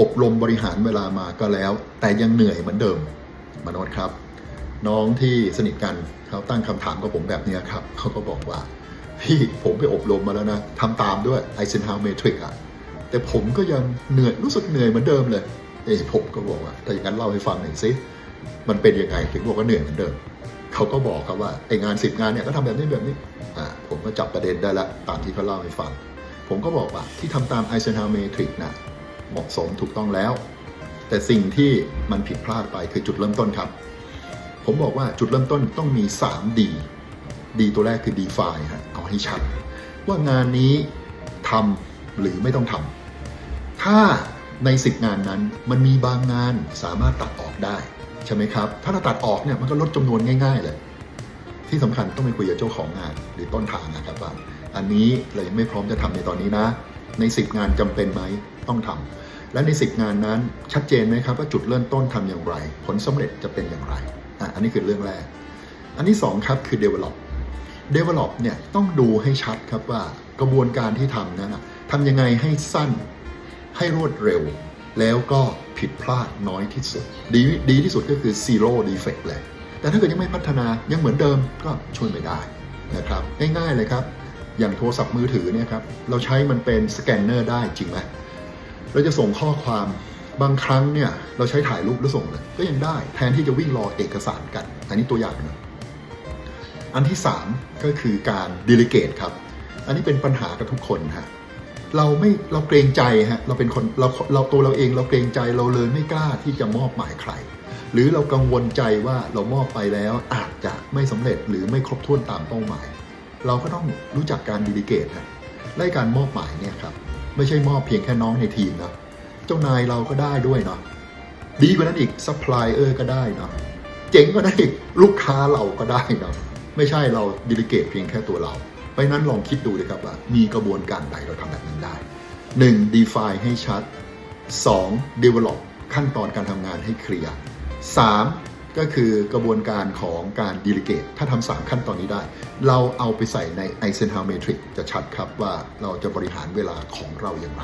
อบรมบริหารเวลามาก็แล้ว แต่ยังเหนื่อยเหมือนเดิมมโนดครับ น้องที่สนิทกันเขาตั้งคำถามกับผมแบบนี้ครับเขาก็บอกว่าพี่ผมไปอบรมมาแล้วนะทำตามด้วยไอเซนฮาวเมทริกอะแต่ผมก็ยังเหนื่อยรู้สึกเหนื่อยเหมือนเดิมเลยเอ้ผมก็บอกว่าถ้าอย่างนั้นเล่าให้ฟังหน่อยสิมันเป็นยังไงถึงบอกว่าเหนื่อยเหมือนเดิมเขาก็บอกครับว่าไองานสิบงานเนี่ยก็ทำแบบนี้แบบนี้อ่าผมก็จับประเด็นได้ละตามที่เขาเล่าให้ฟัง ผมก็บอกว่าที่ทำตามไอเซนฮาวเมทริกนะ เหมาะสมถูกต้องแล้ว แต่สิ่งที่มันผิดพลาดไปคือจุดเริ่มต้นครับ ผมบอกว่าจุดเริ่มต้นต้องมี 3D D ตัวแรกคือ define ฮะเอาให้ชัด ว่างานนี้ทำหรือไม่ต้องทำถ้าใน10งานนั้นมันมีบางงานสามารถตัดออกได้ใช่ไหมครับ ถ้าเราตัดออกเนี่ยมันก็ลดจำนวนง่ายๆเลย ที่สำคัญต้องไปคุยกับเจ้าของงานหรือต้นทางนะครับว่า อันนี้เรายังไม่พร้อมจะทำในตอนนี้นะ ใน 10 งานจำเป็นไหมต้องทำและใน 10 งานนั้นชัดเจนไหมครับว่าจุดเริ่มต้นทำอย่างไร ผลสำเร็จจะเป็นอย่างไรอะอันนี้คือเรื่องแรก อันที่สองครับคือ develop develop เนี่ยต้องดูให้ชัดครับว่ากระบวนการที่ทำนั้นทำยังไงให้สั้นให้รวดเร็ว แล้วก็ผิดพลาดน้อยที่สุด ดีดีที่สุดก็คือ zero defect เลยแต่ถ้าเกิดยังไม่พัฒนายังเหมือนเดิมก็ช่วยไม่ได้นะครับ ง่ายๆเลยครับ อย่างโทรศัพท์มือถือเนี่ยครับเราใช้มันเป็นสแกนเนอร์ได้จริงไหมเราจะส่งข้อความบางครั้งเนี่ยเราใช้ถ่ายรูปแล้วส่งเลยก็ยังได้แทนที่จะวิ่งรอเอกสารกัน อันนี้ตัวอย่างนะอันที่ 3 ก็คือการดิลิเกตครับ อันนี้เป็นปัญหากับทุกคนฮะเราไม่เราเกรงใจฮะเราเป็นคนเราเราตัวเราเองเราเกรงใจเราเลยไม่กล้าที่จะมอบหมายใคร หรือเรากังวลใจว่าเรามอบไปแล้วอาจจะไม่สำเร็จหรือไม่ครบถ้วนตามเป้าหมาย เราก็ต้องรู้จักการดิลิเกตฮะและการมอบหมายเนี่ยครับ ไม่ใช่มอบเพียงแค่น้องในทีมนะเจ้านายเราก็ได้ด้วยเนาะดีกว่านั้นอีกซัพพลายเออร์ก็ได้เนาะเจ๋งกว่านั้นอีกลูกค้าเราก็ได้เนาะไม่ใช่เราดิลิเกตเพียงแค่ตัวเรา เพราะนั้นลองคิดดูเลยครับว่า มีกระบวนการใดเราทำแบบนั้นได้ 1. define ให้ชัด 2. develop ขั้นตอนการทำงานให้เคลียร์ 3. ก็คือกระบวนการของการดิลิเกต ถ้าทำสามขั้นตอนนี้ได้ เราเอาไปใส่ใน Eisenhower Matrix จะชัดครับว่าเราจะบริหารเวลาของเราอย่างไร